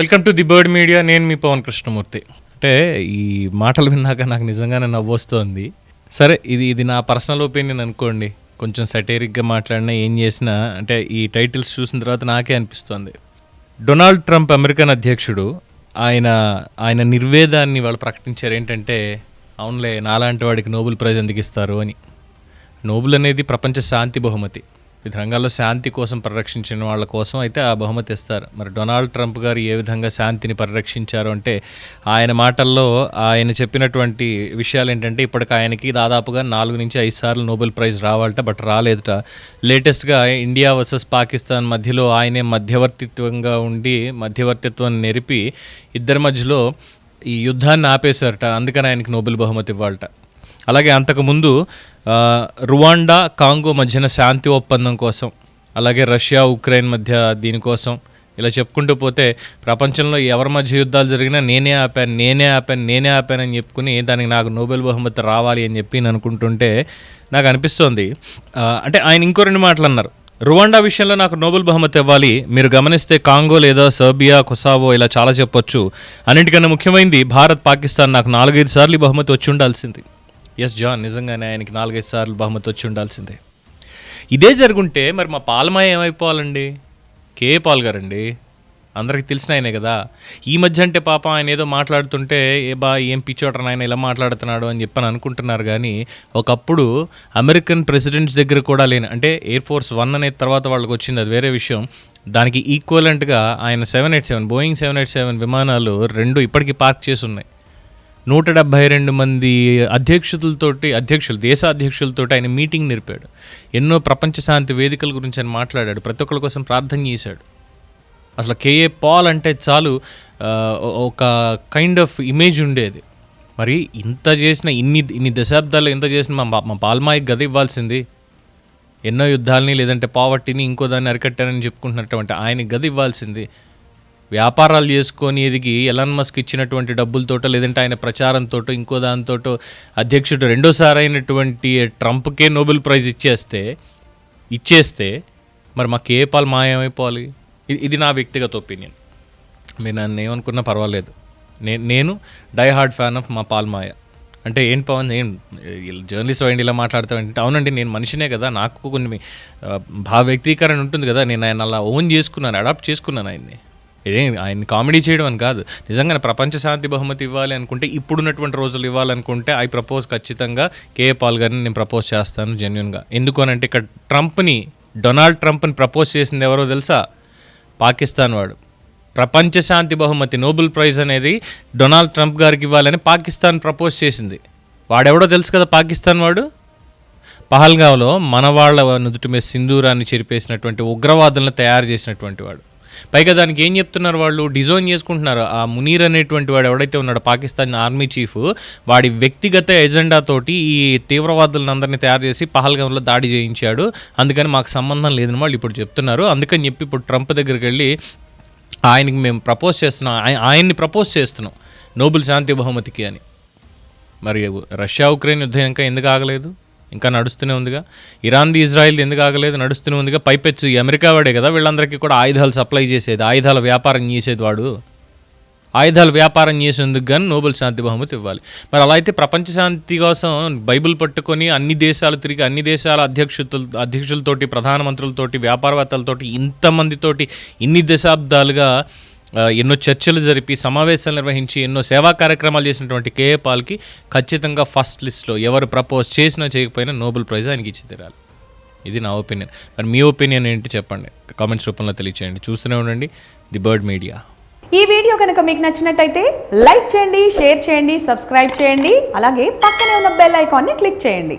Welcome to the Bird Media నేను మీ పవన్ కృష్ణమూర్తి. అంటే ఈ మాటలు విన్నాక నాకు నిజంగానే నవ్వొస్తోంది సరే ఇది ఇది నా పర్సనల్ ఒపీనియన్ అనుకోండి. కొంచెం సటేరిక్గా మాట్లాడినా ఏం చేసినా అంటే ఈ టైటిల్స్ చూసిన తర్వాత నాకే అనిపిస్తోంది. డొనాల్డ్ ట్రంప్ అమెరికన్ అధ్యక్షుడు ఆయన ఆయన నిర్వేదాన్ని వాళ్ళు ప్రకటించారు ఏంటంటే అవునులే నాలాంటి వాడికి నోబెల్ ప్రైజ్ ఎందుకు ఇస్తారు అని. నోబెల్ అనేది ప్రపంచ శాంతి బహుమతి. వివిధ రంగాల్లో శాంతి కోసం పరిరక్షించిన వాళ్ళ కోసం అయితే ఆ బహుమతి ఇస్తారు. మరి డొనాల్డ్ ట్రంప్ గారు ఏ విధంగా శాంతిని పరిరక్షించారు అంటే ఆయన మాటల్లో ఆయన చెప్పినటువంటి విషయాలు ఏంటంటే ఇప్పటికి ఆయనకి దాదాపుగా నాలుగు నుంచి ఐదు సార్లు నోబెల్ ప్రైజ్ రావాలట బట్ రాలేదుట. లేటెస్ట్గా ఇండియా వర్సెస్ పాకిస్తాన్ మధ్యలో ఆయనే మధ్యవర్తిత్వంగా ఉండి మధ్యవర్తిత్వం నెరిపి ఇద్దరి మధ్యలో ఈ యుద్ధాన్ని ఆపేశారట. అందుకని ఆయనకి నోబెల్ బహుమతి ఇవ్వాలట. అలాగే అంతకుముందు రువాండా కాంగో మధ్యన శాంతి ఒప్పందం కోసం అలాగే రష్యా ఉక్రెయిన్ మధ్య దీనికోసం ఇలా చెప్పుకుంటూ పోతే ప్రపంచంలో ఎవరి మధ్య యుద్ధాలు జరిగినా నేనే ఆపాను నేనే ఆపాను నేనే ఆపాను అని చెప్పుకుని దానికి నాకు నోబెల్ బహుమతి రావాలి అని చెప్పి నేను అనుకుంటుంటే నాకు అనిపిస్తోంది. అంటే ఆయన ఇంకో రెండు మాటలు అన్నారు. రువాండా విషయంలో నాకు నోబెల్ బహుమతి ఇవ్వాలి. మీరు గమనిస్తే కాంగో లేదా సర్బియా కొసావో ఇలా చాలా చెప్పొచ్చు. అన్నిటికన్నా ముఖ్యమైనది భారత్ పాకిస్తాన్ నాకు నాలుగైదు సార్లు బహుమతి వచ్చి ఉండాల్సింది. ఎస్ జాన్ నిజంగానే ఆయనకి నాలుగైదు సార్లు బహుమతి వచ్చి ఉండాల్సిందే. ఇదే జరుగుంటే మరి మా పాలమాయ ఏమైపోవాలండి? కే పాల్ గారండి? అందరికి తెలిసిన ఆయనే కదా. ఈ మధ్య అంటే పాప ఆయన ఏదో మాట్లాడుతుంటే ఏ బా ఏం పిచ్చోటర్ ఆయన ఇలా మాట్లాడుతున్నాడు అని చెప్పని అనుకుంటున్నారు కానీ ఒకప్పుడు అమెరికన్ ప్రెసిడెంట్స్ దగ్గర కూడా లేని అంటే ఎయిర్ ఫోర్స్ వన్ అనే తర్వాత వాళ్ళకి వచ్చింది అది వేరే విషయం. దానికి ఈక్వలెంట్గా ఆయన seven eight seven Boeing seven eight seven విమానాలు రెండు ఇప్పటికీ పార్క్ చేసి ఉన్నాయి. నూట డెబ్భై రెండు మంది అధ్యక్షులతోటి అధ్యక్షులు దేశ అధ్యక్షులతోటి ఆయన మీటింగ్ నిర్పాడు ఎన్నో ప్రపంచ శాంతి వేదికల గురించి ఆయన మాట్లాడాడు. ప్రతి ఒక్కరి కోసం ప్రార్థన చేశాడు. అసలు కేఏ పాల్ అంటే చాలు ఒక కైండ్ ఆఫ్ ఇమేజ్ ఉండేది. మరి ఇంత చేసిన ఇన్ని ఇన్ని దశాబ్దాలు ఇంత చేసిన మా మా పాల్మాయికి గది ఇవ్వాల్సింది. ఎన్నో యుద్ధాలని లేదంటే పావర్టీని ఇంకో దాన్ని అరికట్టారని చెప్పుకుంటున్నటువంటి ఆయన గది ఇవ్వాల్సింది. వ్యాపారాలు చేసుకొని ఎదిగి ఎలాన్ మస్క్ ఇచ్చినటువంటి డబ్బులతోటో లేదంటే ఆయన ప్రచారంతో ఇంకో దానితోటో అధ్యక్షుడు రెండోసారి అయినటువంటి ట్రంప్కే నోబెల్ ప్రైజ్ ఇచ్చేస్తే ఇచ్చేస్తే మరి మాకు ఏ పాలు మాయమైపోవాలి? ఇది నా వ్యక్తిగత ఒపీనియన్. మీరు నన్ను ఏమనుకున్నా పర్వాలేదు. నేను నేను డై హార్డ్ ఫ్యాన్ ఆఫ్ మా పాల్మాయ అంటే ఏంటి పవన్ ఏం జర్నలిస్ట్ అయ్యండి ఇలా మాట్లాడతామంటే అవునండి నేను మనిషినే కదా నాకు కొన్ని భావ వ్యక్తీకరణ ఉంటుంది కదా నేను ఆయన అలా ఓన్ చేసుకున్నాను అడాప్ట్ చేసుకున్నాను ఆయన్ని. ఇదేం ఆయన కామెడీ చేయడం అని కాదు. నిజంగానే ప్రపంచ శాంతి బహుమతి ఇవ్వాలి అనుకుంటే ఇప్పుడున్నటువంటి రోజులు ఇవ్వాలనుకుంటే ఐ ప్రపోజ్ ఖచ్చితంగా కేఏ పాల్ గారిని నేను ప్రపోజ్ చేస్తాను జెన్యున్గా. ఎందుకు అని అంటే ఇక్కడ ట్రంప్ని డొనాల్డ్ ట్రంప్ని ప్రపోజ్ చేసింది ఎవరో తెలుసా? పాకిస్తాన్ వాడు. ప్రపంచ శాంతి బహుమతి నోబెల్ ప్రైజ్ అనేది డొనాల్డ్ ట్రంప్ గారికి ఇవ్వాలని పాకిస్తాన్ ప్రపోజ్ చేసింది. వాడెవడో తెలుసు కదా పాకిస్తాన్ వాడు? పహల్గావ్లో మన వాళ్ళ నుదుటి మీద సింధూరాన్ని చెరిపేసినటువంటి ఉగ్రవాదులను తయారు చేసినటువంటి వాడు. పైగా దానికి ఏం చెప్తున్నారు వాళ్ళు? డిజైన్ చేసుకుంటున్నారు. ఆ మునీర్ అనేటువంటి వాడు ఎవడైతే ఉన్నాడో పాకిస్తాన్ ఆర్మీ చీఫ్ వాడి వ్యక్తిగత ఎజెండాతోటి ఈ తీవ్రవాదులను అందరినీ తయారు చేసి పహల్గాంలో దాడి చేయించాడు. అందుకని మాకు సంబంధం లేదని వాళ్ళు ఇప్పుడు చెప్తున్నారు. అందుకని చెప్పి ఇప్పుడు ట్రంప్ దగ్గరికి వెళ్ళి ఆయనకి మేము ప్రపోజ్ చేస్తున్నాం. ఆయన్ని ప్రపోజ్ చేస్తున్నాం. నోబెల్ శాంతి బహుమతికి అని. మరి రష్యా ఉక్రెయిన్ యుద్ధం ఇంకా ఎందుకు ఆగలేదు? ఇంకా నడుస్తూనే ఉందిగా. ఇరాన్ది ఇజ్రాయిల్ది ఎందుకు ఆగలేదు? నడుస్తూనే ఉందిగా. పైపెచ్చు. ఈ అమెరికా వాడే కదా వీళ్ళందరికీ కూడా ఆయుధాలు సప్లై చేసేది ఆయుధాల వ్యాపారం చేసేది వాడు. ఆయుధాలు వ్యాపారం చేసేందుకు కానీ నోబెల్ శాంతి బహుమతి ఇవ్వాలి. మరి అలా అయితే ప్రపంచ శాంతి కోసం బైబిల్ పట్టుకొని అన్ని దేశాలు తిరిగి అన్ని దేశాల అధ్యక్షుల అధ్యక్షులతోటి ప్రధానమంత్రులతోటి వ్యాపారవేత్తలతోటి ఇంతమందితోటి ఇన్ని దశాబ్దాలుగా ఎన్నో చర్చలు జరిపి సమావేశాలు నిర్వహించి ఎన్నో సేవా కార్యక్రమాలు చేసినటువంటి కేఏ పాల్కి ఖచ్చితంగా ఫస్ట్ లిస్ట్లో ఎవరు ప్రపోజ్ చేసినా చేయకపోయినా నోబెల్ ప్రైజ్ ఆయనకి ఇచ్చి తీరాలి. ఇది నా ఒపీనియన్. మరి మీ ఒపీనియన్ ఏంటి చెప్పండి. కామెంట్స్ రూపంలో తెలియచేయండి. చూస్తూనే ఉండండి. The Bird Media. ఈ వీడియో కనుక మీకు నచ్చినట్టయితే లైక్ చేయండి షేర్ చేయండి సబ్స్క్రైబ్ చేయండి అలాగే పక్కనే ఉన్న బెల్ ఐకాన్ని క్లిక్ చేయండి.